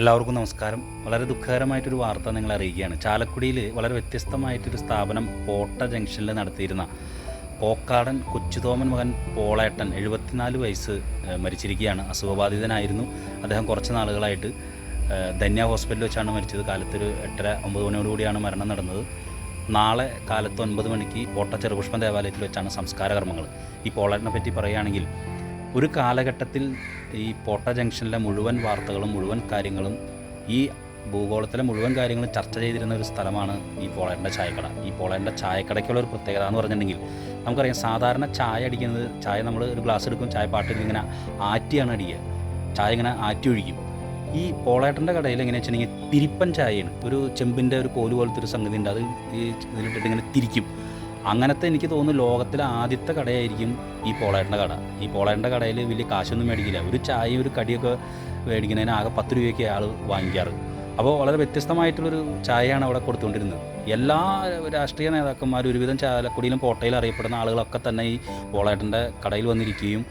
എല്ലാവർക്കും നമസ്കാരം. വളരെ ദുഃഖകരമായിട്ടൊരു വാർത്ത നിങ്ങൾ അറിയിക്കുകയാണ്. ചാലക്കുടിയിൽ വളരെ വ്യത്യസ്തമായിട്ടൊരു സ്ഥാപനം കോട്ട ജംഗ്ഷനിൽ നടത്തിയിരുന്ന പോക്കാടൻ കൊച്ചുതോമൻ മകൻ പോളേട്ടൻ എഴുപത്തിനാല് വയസ്സ് മരിച്ചിരിക്കുകയാണ്. അസുഖബാധിതനായിരുന്നു. അദ്ദേഹം കുറച്ച് നാളുകളായിട്ട് ധന്യ ഹോസ്പിറ്റലിൽ വെച്ചാണ് മരിച്ചത്. കാലത്തൊരു എട്ടര ഒമ്പത് മണിയോടുകൂടിയാണ് മരണം നടന്നത്. നാളെ കാലത്ത് ഒൻപത് മണിക്ക് കോട്ട ചെറുപുഷ്പം ദേവാലയത്തിൽ വെച്ചാണ് സംസ്കാര കർമ്മങ്ങൾ ഈ പോളേട്ടനെ പറ്റി പറയുകയാണെങ്കിൽ ഒരു കാലഘട്ടത്തിൽ ഈ പോട്ട ജംഗ്ഷനിലെ മുഴുവൻ വാർത്തകളും മുഴുവൻ കാര്യങ്ങളും ഈ ഭൂഗോളത്തിലെ മുഴുവൻ കാര്യങ്ങളും ചർച്ച ചെയ്തിരുന്ന ഒരു സ്ഥലമാണ് ഈ പോളേന്റെ ചായക്കട. ഈ പോളേന്റെ ചായക്കടയ്ക്കുള്ള ഒരു പ്രത്യേകത എന്ന് പറഞ്ഞിട്ടുണ്ടെങ്കിൽ നമുക്കറിയാം സാധാരണ ചായ അടിക്കുന്നത് ചായ നമ്മൾ ഒരു ഗ്ലാസ് എടുക്കും ചായ പാട്ടിൽ ഇങ്ങനെ ആറ്റിയാണ് അടിക്കുക. ചായ ഇങ്ങനെ ആറ്റി ഒഴിക്കും. ഈ പോളേട്ടന്റെ കടയിൽ എങ്ങനെയാ വെച്ചിട്ടുണ്ടെങ്കിൽ തിരിപ്പൻ ചായയാണ്. ഒരു ചെമ്പിന്റെ ഒരു കോൽ പോലത്തെ ഒരു സംഗതി ഉണ്ട്. അത് ഈ ഇതിലിട്ടിട്ട് ഇങ്ങനെ തിരിക്കും. അങ്ങനത്തെ എനിക്ക് തോന്നുന്നു ലോകത്തിലെ ആദ്യത്തെ കടയായിരിക്കും ഈ പോളേട്ടന്റെ കട. ഈ പോളേട്ടന്റെ കടയിൽ വലിയ കാശൊന്നും മേടിക്കില്ല. ഒരു ചായയും ഒരു കടിയൊക്കെ മേടിക്കുന്നതിന് ആകെ പത്ത് രൂപയൊക്കെ ആൾ വാങ്ങിക്കാറ്. അപ്പോൾ വളരെ വ്യത്യസ്തമായിട്ടുള്ളൊരു ചായയാണ് അവിടെ കൊടുത്തുകൊണ്ടിരുന്നത്. എല്ലാ രാഷ്ട്രീയ നേതാക്കന്മാരും ഒരുവിധം ചാലക്കുടിയിലും കോട്ടയിലും അറിയപ്പെടുന്ന ആളുകളൊക്കെ തന്നെ ഈ പോളേട്ടന്റെ കടയിൽ വന്നിരിക്കുകയും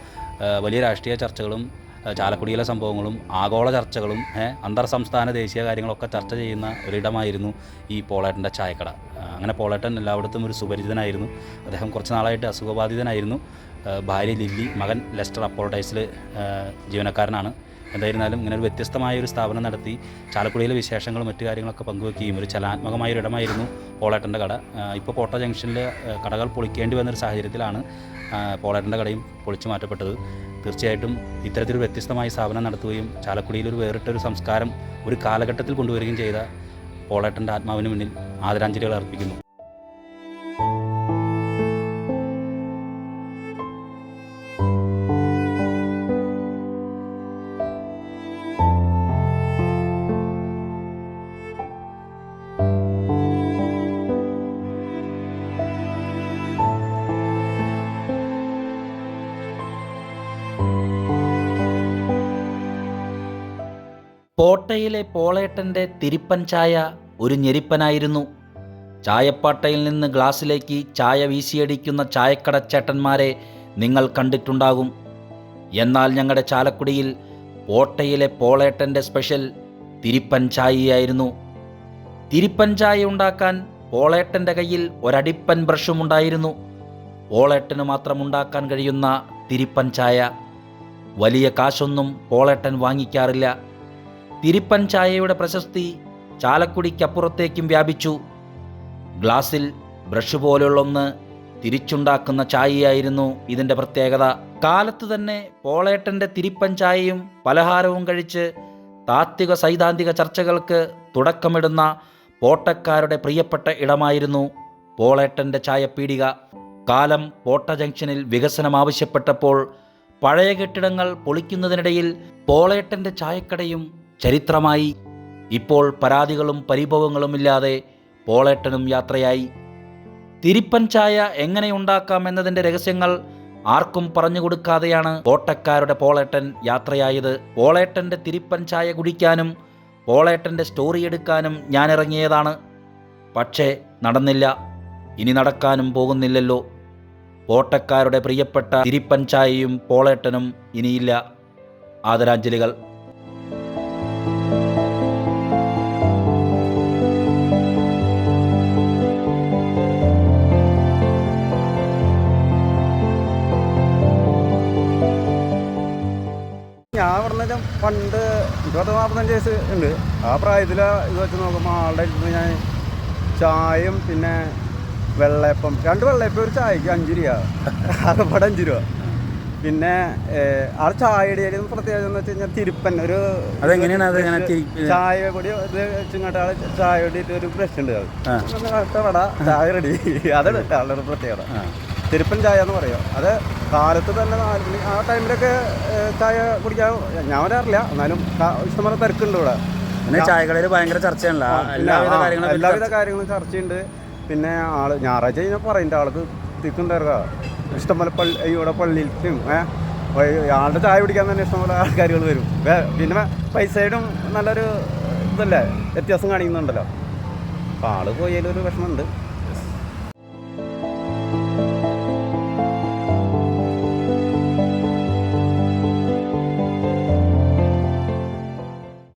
വലിയ രാഷ്ട്രീയ ചർച്ചകളും ചാലക്കുടിയിലെ സംഭവങ്ങളും ആഗോള ചർച്ചകളും അന്തർ സംസ്ഥാന ദേശീയ കാര്യങ്ങളൊക്കെ ചർച്ച ചെയ്യുന്ന ഒരിടമായിരുന്നു ഈ പോളേട്ടന്റെ ചായക്കട. അങ്ങനെ പോളേട്ടൻ എല്ലായിടത്തും ഒരു സുപരിചിതനായിരുന്നു. അദ്ദേഹം കുറച്ച് നാളായിട്ട് അസുഖബാധിതനായിരുന്നു. ഭാര്യ ലില്ലി മകൻ ലെസ്റ്റർ അപ്പോളട്ടൈസിൽ ജീവനക്കാരനാണ്. എന്തായിരുന്നാലും ഇങ്ങനെ ഒരു വ്യത്യസ്തമായ ഒരു സ്ഥാപനം നടത്തി ചാലക്കുടിയിലെ വിശേഷങ്ങളും മറ്റു കാര്യങ്ങളൊക്കെ പങ്കുവെക്കുകയും ഒരു ചലനാത്മകമായ ഒരു ഇടമായിരുന്നു പോളേട്ടന്റെ കട ഇപ്പോൾ കോട്ട ജംഗ്ഷനിൽ കടകൾ പൊളിക്കേണ്ടി വന്നൊരു സാഹചര്യത്തിലാണ് പോളേട്ടന്റെ കടയും പൊളിച്ചു മാറ്റപ്പെട്ടത്. തീർച്ചയായിട്ടും ഇത്തരത്തിലൊരു വ്യത്യസ്തമായ സ്ഥാപനം നടത്തുകയും ചാലക്കുടിയിൽ ഒരു വേറിട്ടൊരു സംസ്കാരം ഒരു കാലഘട്ടത്തിൽ കൊണ്ടുവരികയും ചെയ്ത പോളേട്ടന്റെ ആത്മാവിന് മുന്നിൽ ആദരാഞ്ജലികൾ അർപ്പിക്കുന്നു. പോട്ടയിലെ പോളേട്ടന്റെ തിരിപ്പൻ ചായ ഒരു ഞെരിപ്പനായിരുന്നു. ചായപ്പാട്ടയിൽ നിന്ന് ഗ്ലാസ്സിലേക്ക് ചായ വീശിയടിക്കുന്ന ചായക്കടച്ചേട്ടന്മാരെ നിങ്ങൾ കണ്ടിട്ടുണ്ടാകും. എന്നാൽ ഞങ്ങളുടെ ചാലക്കുടിയിൽ പോട്ടയിലെ പോളേട്ടന്റെ സ്പെഷ്യൽ തിരിപ്പൻ ചായയായിരുന്നു. തിരിപ്പൻ ചായ ഉണ്ടാക്കാൻ പോളേട്ടന്റെ കയ്യിൽ ഒരടിപ്പൻ ബ്രഷും ഉണ്ടായിരുന്നു പോളേട്ടന് മാത്രം ഉണ്ടാക്കാൻ കഴിയുന്ന തിരിപ്പൻ ചായ. വലിയ കാശൊന്നും പോളേട്ടൻ വാങ്ങിക്കാറില്ല. തിരിപ്പൻ ചായയുടെ പ്രശസ്തി ചാലക്കുടിക്കപ്പുറത്തേക്കും വ്യാപിച്ചു. ഗ്ലാസിൽ ബ്രഷ് പോലുള്ളൊന്ന് തിരിച്ചുണ്ടാക്കുന്ന ചായയായിരുന്നു ഇതിന്റെ പ്രത്യേകത. കാലത്ത് തന്നെ പോളേട്ടന്റെ തിരിപ്പൻ ചായയും പലഹാരവും കഴിച്ച് താത്വിക സൈദ്ധാന്തിക ചർച്ചകൾക്ക് തുടക്കമിടുന്ന പോട്ടക്കാരുടെ പ്രിയപ്പെട്ട ഇടമായിരുന്നു പോളേട്ടന്റെ ചായപ്പീടിക. കാലം പോട്ട ജംഗ്ഷനിൽ വികസനം ആവശ്യപ്പെട്ടപ്പോൾ പഴയ കെട്ടിടങ്ങൾ പൊളിക്കുന്നതിനിടയിൽ പോളേട്ടന്റെ ചായക്കടയും ചരിത്രമായി ഇപ്പോൾ പരാതികളും പരിഭവങ്ങളുമില്ലാതെ പോളേട്ടനും യാത്രയായി. തിരിപ്പൻ ചായ എങ്ങനെ ഉണ്ടാക്കാം എന്നതിന്റെ രഹസ്യങ്ങൾ ആർക്കും പറഞ്ഞു കൊടുക്കാതെയാണ് കോട്ടക്കാരുടെ പോളേട്ടൻ യാത്രയായത്. പോളേട്ടന്റെ തിരിപ്പൻ ചായ കുടിക്കാനും പോളേട്ടന്റെ സ്റ്റോറി എടുക്കാനും ഞാൻ ഇറങ്ങിയതാണ് പക്ഷേ നടന്നില്ല. ഇനി നടക്കാനും പോകുന്നില്ലല്ലോ. കോട്ടക്കാരുടെ പ്രിയപ്പെട്ട തിരിപ്പൻ ചായയും പോളേട്ടനും ഇനിയില്ല. ആദരാഞ്ജലികൾ. ഞാൻ പറഞ്ഞ പണ്ട് ഇരുപത്തി നാൽപ്പത്തഞ്ച് വയസ്സ് ഉണ്ട്. ആ പ്രായത്തിൽ ഇത് വെച്ച് നോക്കുമ്പോൾ ആളുടെ അടുത്ത് ഞാൻ ചായയും പിന്നെ വെള്ളയപ്പം രണ്ട് വെള്ളയപ്പം ഒരു ചായക്ക് അഞ്ച് രൂപ. ആകെപ്പാടെ അഞ്ച് രൂപ. പിന്നെ ആ ചായയുടെ പ്രത്യേകത എന്ന് വെച്ച് കഴിഞ്ഞാൽ തിരുപ്പൻ ഒരു ചായ പൊടി ഇത് വെച്ചിങ്ങോട്ട് ആൾ ചായ പൊടിയിട്ട് ഒരു ബ്രഷ് ഉണ്ട് അത്. വട ചായ റെഡി. അതാണ് ആളുടെ പ്രത്യേകത. തിരുപ്പൻ ചായ എന്ന് പറയും. അത് കാലത്ത് തന്നെ നാല് മണി ആ ടൈമിലൊക്കെ ചായ കുടിക്കാൻ ഞാൻ വരാറില്ല. എന്നാലും ഇഷ്ടംപോലെ തിരക്കുണ്ട് ഇവിടെ. പിന്നെ ചായകളിൽ ഭയങ്കര ചർച്ചയാണല്ലോ. എല്ലാവിധ കാര്യങ്ങളും ചർച്ചയുണ്ട്. പിന്നെ ആൾ ഞായറാഴ്ച കഴിഞ്ഞാൽ പറയും ആൾക്ക് തിക്കുണ്ടായിരുക ഇഷ്ടംപോലെ പള്ളി ഇവിടെ പള്ളിയിലും ഏഹ് ആളുടെ ചായ കുടിക്കാൻ തന്നെ ഇഷ്ടംപോലെ ആൾക്കാരുകൾ വരും. പിന്നെ പൈസയുടെ നല്ലൊരു ഇതല്ലേ വ്യത്യാസം കാണിക്കുന്നുണ്ടല്ലോ. അപ്പോൾ ആൾ പോയാലൊരു വിഷമമുണ്ട്.